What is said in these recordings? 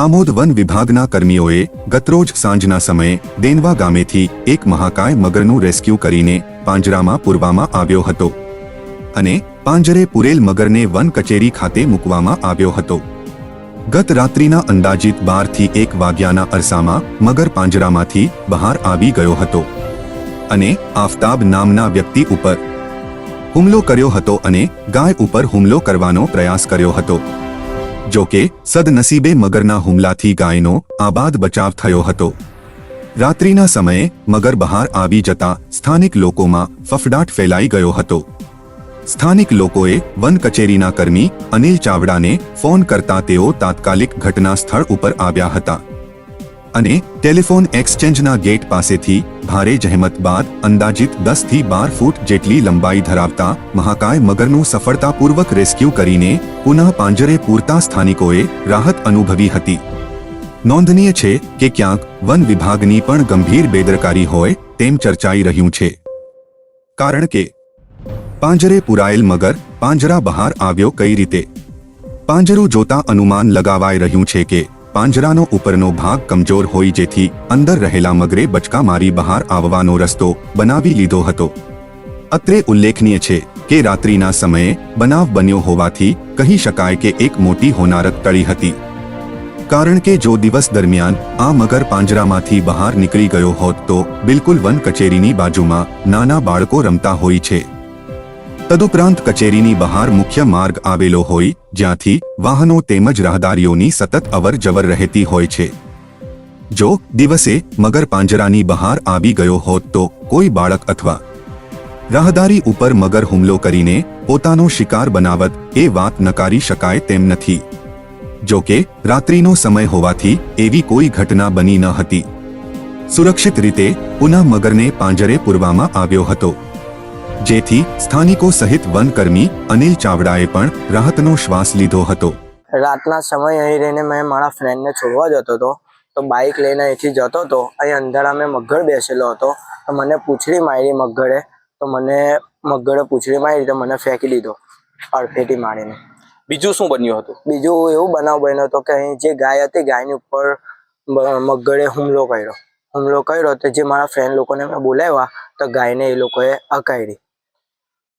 Amod one વિભાગના કર્મીઓએ ગતરોજ સાંજના સમયે દેનવા ગામેથી એક મહાકાય મગરનું રેસ્ક્યુ કરીને પાંજરામાં પૂરવામાં આવ્યો હતો અને પાંજરે પૂરેલ મગરને વન કચેરી ખાતે મૂકવામાં આવ્યો હતો. ગત રાત્રિના અંદાજિત બારથી એક વાગ્યાના અરસામાં મગર પાંજરામાંથી બહાર આવી ગયો હતો અને આફતાબ નામના વ્યક્તિ ઉપર હુમલો કર્યો હતો અને ગાય ઉપર હુમલો કરવાનો પ્રયાસ કર્યો હતો. જો કે સદનસીબે મગરના હુમલાથી ગાયનો આબાદ બચાવ થયો હતો. રાત્રિના સમયે મગર બહાર આવી જતા સ્થાનિક લોકોમાં ફફડાટ ફેલાઈ ગયો હતો. સ્થાનિક લોકોએ વન કચેરીના કર્મી અનિલ ચાવડાને ફોન કરતા તેઓ તાત્કાલિક ઘટના સ્થળ ઉપર આવ્યા હતા. અને ટેલિફોન એક્સચેન્જના ગેટ પાસેથી ભારે જહેમત બાદ અંદાજિત દસથી બાર ફૂટ જેટલી લંબાઈ ધરાવતા મહાકાય મગરનું સફળતાપૂર્વક રેસ્ક્યુ કરીને પુનઃ પાંજરે પૂરતા સ્થાનિકોએ રાહત અનુભવી હતી. નોંધનીય છે કે ક્યાંક વન વિભાગની પણ ગંભીર બેદરકારી હોય તેમ ચર્ચાઈ રહ્યું છે. કારણ કે પાંજરે પુરાયેલ મગર પાંજરા બહાર આવ્યો કઈ રીતે? પાંજરું જોતા અનુમાન લગાવાઈ રહ્યું છે કે પાંજરાનો ઉપરનો ભાગ કમજોર હોય જેથી અંદર રહેલા મગરે બચકા મારી બહાર આવવાનો રસ્તો બનાવી લીધો હતો. અત્રે ઉલ્લેખનીય છે કે રાત્રિના સમયે બનાવ બન્યો હોવાથી કહી શકાય કે એક મોટી હોનારત ટળી હતી. કારણ કે જો દિવસ દરમિયાન આ મગર પાંજરામાંથી બહાર નીકળી ગયો હોત તો બિલકુલ વન કચેરીની બાજુમાં નાના બાળકો રમતા હોય છે. તદુપરાંત કચેરીની બહાર મુખ્ય માર્ગ આવેલો હોય, જ્યાંથી વાહનો તેમજ રાહદારીઓની સતત અવર જવર રહેતી હોય છે. જો દિવસે મગર પાંજરાની બહાર આવી ગયો હોત તો કોઈ બાળક અથવા રાહદારી ઉપર મગર હુમલો કરીને પોતાનો શિકાર બનાવત એ વાત નકારી શકાય તેમ નથી. જો કે, રાત્રિનો સમય હોવાથી એવી કોઈ ઘટના બની ન હતી. સુરક્ષિત રીતે પુનઃ મગરને પાંજરે પૂરવામાં આવ્યો હતો. જેથી સ્થાનિકો સહિત વનકર્મી અનિલ ચાવડાએ પણ રાહતનો શ્વાસ લીધો હતો. રાતના સમય અહીં રહીને મેં મારા ફ્રેન્ડને છોડવા જતો હતો તો બાઇક લઈને અહીંથી જતો હતો. અહીં અંધારા મેં મગર બેસેલો હતો તો મને પૂંછડી મારી મગરે તો મને મગરે પૂંછડી મારી તો મને ફેંકી દીધો અડફેટી મારીને. બીજું શું બન્યું હતું? બીજું એવું બનાવ બન્યો હતો કે અહીં જે ગાય હતી ગાયની ઉપર મગરે હુમલો કર્યો. હુમલો કર્યો તો જે મારા ફ્રેન્ડ લોકોને મેં બોલાવ્યા તો ગાયને એ લોકોએ અકાયડી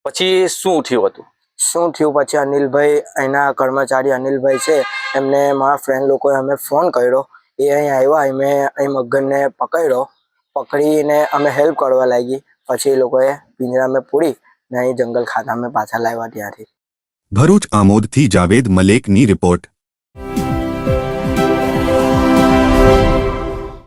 પછી શું થયું હતું? શું થયું પછી અનિલભાઈ એના કર્મચારી અનિલભાઈ છે એમને મારા ફ્રેન્ડ લોકોએ અમે ફોન કર્યો. એ અહીં આવ્યા અમે અહીં મગનને પકડ્યો. પકડીને અમે હેલ્પ કરવા લાગી. પછી એ લોકોએ પિંજરામાં પૂરી ને અહીં જંગલ ખાતામાં પાછા લાવ્યા ત્યાંથી. ભરૂચ આમોદથી જાવેદ મલેકની રિપોર્ટ